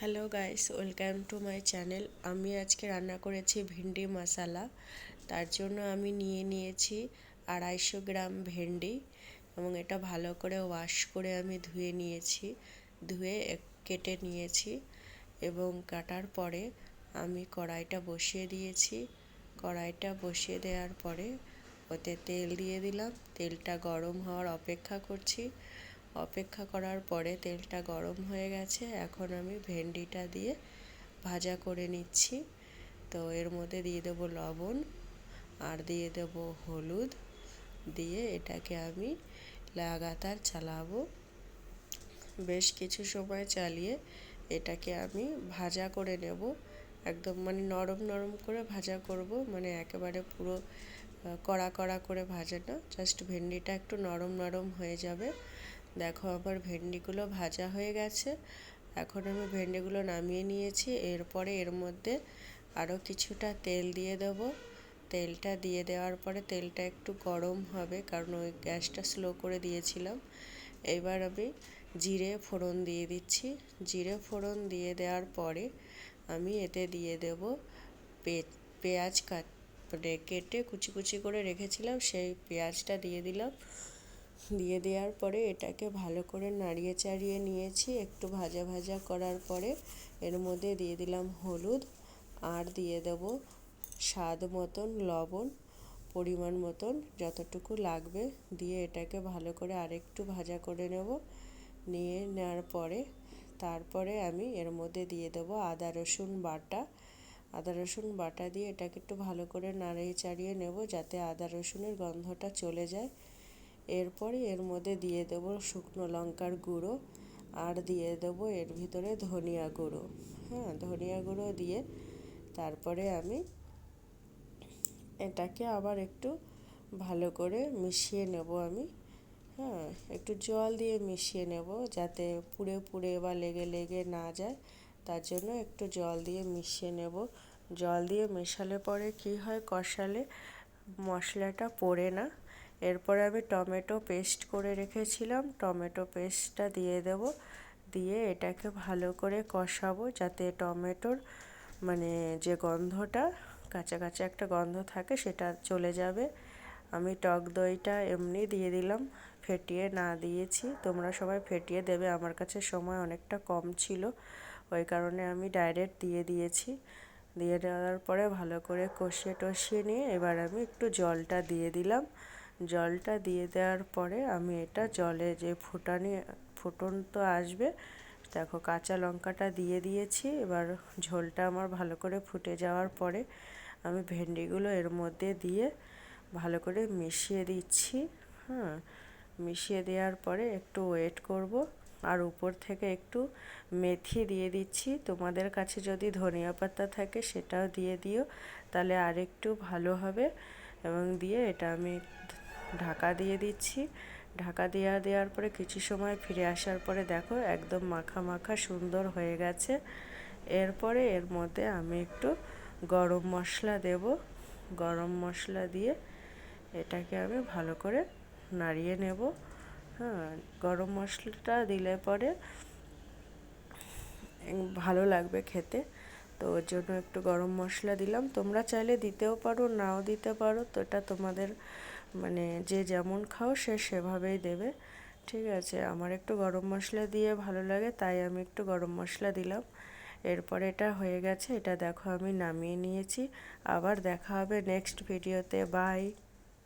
Hello guys welcome to my channel আমি আজকে রান্না করেছি ভেন্ডি মশালা তার জন্য আমি নিয়ে নিয়েছি আড়াইশো গ্রাম ভেন্ডি এবং এটা ভালো করে ওয়াশ করে আমি ধুয়ে নিয়েছি, ধুয়ে কেটে নিয়েছি এবং কাটার পরে আমি কড়াইটা বসিয়ে দিয়েছি। কড়াইটা বসিয়ে দেওয়ার পরে ওতে তেল দিয়ে দিলাম। তেলটা গরম হওয়ার অপেক্ষা করছি। অপেক্ষা করার পরে তেলটা গরম হয়ে গেছে। এখন আমি ভেন্ডিটা দিয়ে ভাজা করে নিচ্ছি। তো এর মধ্যে দিয়ে দেবো লবণ আর দিয়ে দেব হলুদ। দিয়ে এটাকে আমি লাগাতার চালাবো। বেশ কিছু সময় চালিয়ে এটাকে আমি ভাজা করে নেব। একদম মানে নরম নরম করে ভাজা করব। মানে একেবারে পুরো কড়া কড়া করে ভাজা না, জাস্ট ভেন্ডিটা একটু নরম নরম হয়ে যাবে। দেখো আমার ভেন্ডিগুলো ভাজা হয়ে গেছে। এখন আমি ভেন্ডিগুলো নামিয়ে নিয়েছি। এরপরে এর মধ্যে আরও কিছুটা তেল দিয়ে দেবো। তেলটা দিয়ে দেওয়ার পরে তেলটা একটু গরম হবে, কারণ ওই গ্যাসটা স্লো করে দিয়েছিলাম। এবার আমি জিরে ফোড়ন দিয়ে দিচ্ছি। জিরে ফোড়ন দিয়ে দেওয়ার পরে আমি এতে দিয়ে দেব পেঁয়াজ কাট মানে কেটে কুচি কুচি করে রেখেছিলাম, সেই পেঁয়াজটা দিয়ে দিলাম। দিয়ে দেওয়ার পরে এটাকে ভালো করে নাড়িয়ে চাড়িয়ে নিয়েছি। একটু ভাজা ভাজা করার পরে এর মধ্যে দিয়ে দিলাম হলুদ আর দিয়ে দেব স্বাদ মতন লবণ, পরিমাণ মতন যতটুকু লাগবে দিয়ে এটাকে ভালো করে আরেকটু ভাজা করে নেব। নিয়ে নেওয়ার পরে তারপরে আমি এর মধ্যে দিয়ে দেবো আদা রসুন বাটা। আদা রসুন বাটা দিয়ে এটাকে একটু ভালো করে নাড়িয়ে চাড়িয়ে নেব যাতে আদা রসুনের গন্ধটা চলে যায়। এরপরে এর মধ্যে দিয়ে দেব শুকনো লঙ্কার গুঁড়ো আর দিয়ে দেবো এর ভিতরে ধনিয়া গুঁড়ো। হ্যাঁ ধনিয়া গুঁড়ো দিয়ে তারপরে আমি এটাকে আবার একটু ভালো করে মিশিয়ে নেব আমি। হ্যাঁ একটু জল দিয়ে মিশিয়ে নেব যাতে পুড়ে পুড়ে বা লেগে লেগে না যায়। তার জন্য একটু জল দিয়ে মিশিয়ে নেব। জল দিয়ে মেশালে পরে কি হয়? কষালে মশলাটা পড়ে না। এরপরে আমি টমেটো পেস্ট করে রেখেছিলাম। টমেটো পেস্টটা দিয়ে দেব। দিয়ে এটাকে ভালো করে কষাবো যাতে টমেটোর মানে যে গন্ধটা, কাঁচা কাঁচা একটা গন্ধ থাকে সেটা চলে যাবে। আমি টক দইটা এমনি দিয়ে দিলাম, ফেটিয়ে না দিয়েছি। তোমরা সবাই ফেটিয়ে দেবে, আমার কাছে সময় অনেকটা কম ছিল। ওই কারণে আমি ডাইরেক্ট দিয়ে দিয়েছি। দিয়ে দেওয়ার পরে ভালো করে কষিয়ে টষিয়ে নিয়ে এবার আমি একটু জলটা দিয়ে দিলাম। জলটা দিয়ে দেওয়ার পরে আমি এটা জলে যে ফুটানি ফুটন তো আসবে, দেখো কাঁচা লঙ্কাটা দিয়ে দিয়েছি, এবার ঝোলটা আমার ভালো করে ফুটে যাওয়ার পরে আমি ভেন্ডিগুলো এর মধ্যে দিয়ে ভালো করে মিশিয়ে দিচ্ছি হ্যাঁ মিশিয়ে দেওয়ার পরে একটু ওয়েট করব, আর উপর থেকে একটু মেথি দিয়ে দিচ্ছি, তোমাদের কাছে যদি ধনিয়া পাতা থাকে সেটাও দিয়ে দিও, তাহলে আরেকটু ভালো হবে, এবং দিয়ে এটা আমি ঢাকা দিয়ে দিচ্ছি। ঢাকা দেওয়া দেওয়ার পরে কিছু সময় ফিরে আসার পরে দেখো একদম মাখা মাখা সুন্দর হয়ে গেছে। এরপরে এর মধ্যে আমি একটু গরম মশলা দেব। গরম মশলা দিয়ে এটাকে আমি ভালো করে নাড়িয়ে নেব। হ্যাঁ গরম মশলাটা দিলে পরে ভালো লাগবে খেতে। তো ওর জন্য একটু গরম মশলা দিলাম। তোমরা চাইলে দিতেও পারো, নাও দিতে পারো। তো এটা তোমাদের মানে যে যেমন খাও সে সেভাবেই দেবে। ঠিক আছে, আমার একটু গরম মশলা দিয়ে ভালো লাগে, তাই আমি একটু গরম মশলা দিলাম। এরপর এটা হয়ে গেছে, এটা দেখো আমি নামিয়ে নিয়েছি। আবার দেখা হবে নেক্সট ভিডিওতে বাই